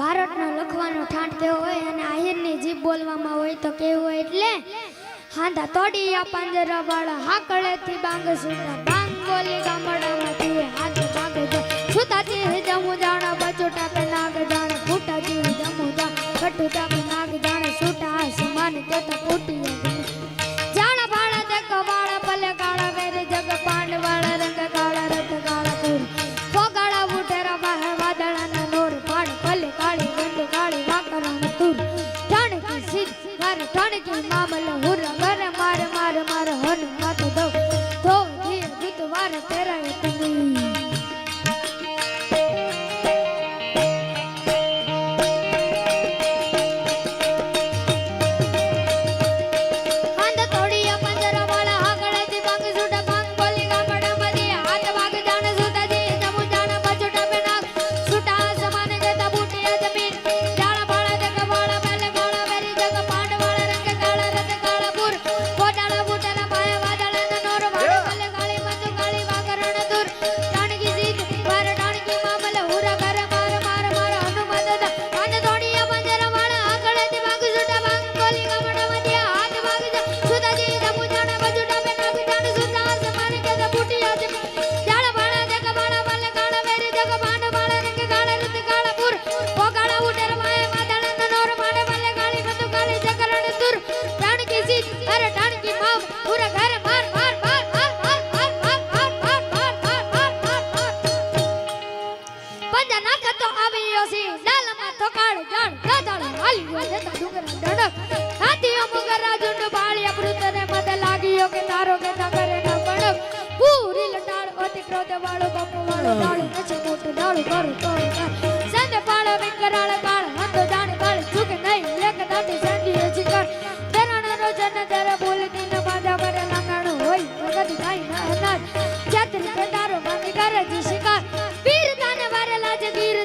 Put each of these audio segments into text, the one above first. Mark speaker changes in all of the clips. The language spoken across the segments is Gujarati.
Speaker 1: બારોટનો લખવાનો ઠાંઠ કેવો હોય અને આહિરની જીભ બોલવામાં હોય તો કેવું હોય એટલે? હાંધા તોડિયા પાંજરા વાળા, હાકળેથી બાંગ સુતા બાંગ બોલી ગામડામાંથી હાથ બાંગ જો સુતાથી જમુ જાણા, બચોટા પે નાગ જાણે, ફૂટાથી જમુ જા કટુતા પે નાગ જાણે, સુટા, સમાન તે તો ફૂટી carretera હાલ્યો જતા ડુંગરા ડડક હાથીઓ મુગરા ઝુંડ બાળિયા પૃતને મત લાગ્યો કે તારો કે કરે ના પડક. પૂરી લટાળ અતિ ક્રોધ વાળો બાપુ વાળો ડાળ નચે મોટો ડાળ કરું તો સંદ પાળો વિકરાળ કાળ હતો જાણ કાળ ઝુકે નહીં, એક દાટી સંડી શિકાર ધરણ રોજન ધર બોલતી ન બાજા કરે લાંગણ હોય વગત કાઈ ના અનાજ છત્રી કે તારો કરે જી શિકાર. વીર તાને વારેલા છે ગીર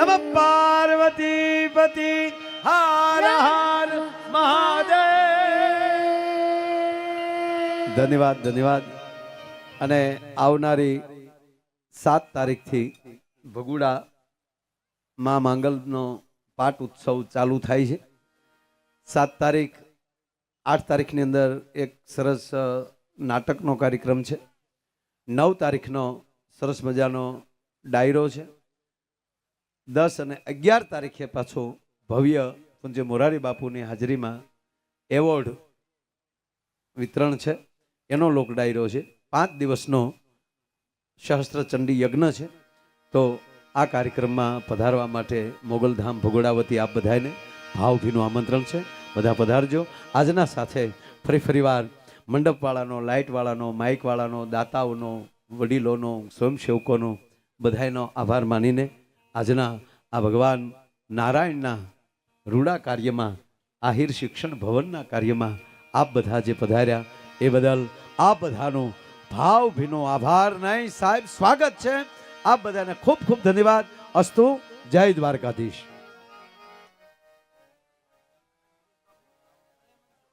Speaker 2: નમ પાર્વતી પતિ હાર હાર મહાદેવ ધન્યવાદ ધન્યવાદ અને આવનારી સાત તારીખથી ભગુડા મા માંગલનો પાટ ઉત્સવ ચાલુ થાય છે. સાત તારીખ, આઠ તારીખની અંદર એક સરસ નાટકનો કાર્યક્રમ છે. નવ તારીખનો સરસ મજાનો ડાયરો છે. દસ અને અગિયાર તારીખે પાછો ભવ્ય પૂજ્ય મોરારી બાપુની હાજરીમાં એવોર્ડ વિતરણ છે. એનો લોક ડાયરો છે. પાંચ દિવસનો સહસ્ત્રચંડી યજ્ઞ છે. તો આ કાર્યક્રમમાં પધારવા માટે મોગલધામ ભગોડાવતી આપ બધાને ભાવભીનું આમંત્રણ છે. બધા પધારજો. આજના સાથે ફરી ફરીવાર મંડપવાળાનો, લાઇટવાળાનો, માઇકવાળાનો, દાતાઓનો, વડીલોનો, સ્વયંસેવકોનો બધાયનો આભાર માનીને આજના આ ભગવાન નારાયણના રૂડા કાર્યમાં, આહિર શિક્ષણ ભવનના કાર્યમાં આપ બધા જે પધાર્યા, એ બદલ આપ બધાનો ભાવભીનો આભાર. નહીં, સાહેબ, સ્વાગત છે. આપ બધાને ખૂબ ખૂબ ધન્યવાદ. અસ્તુ, જય દ્વારકાધીશ.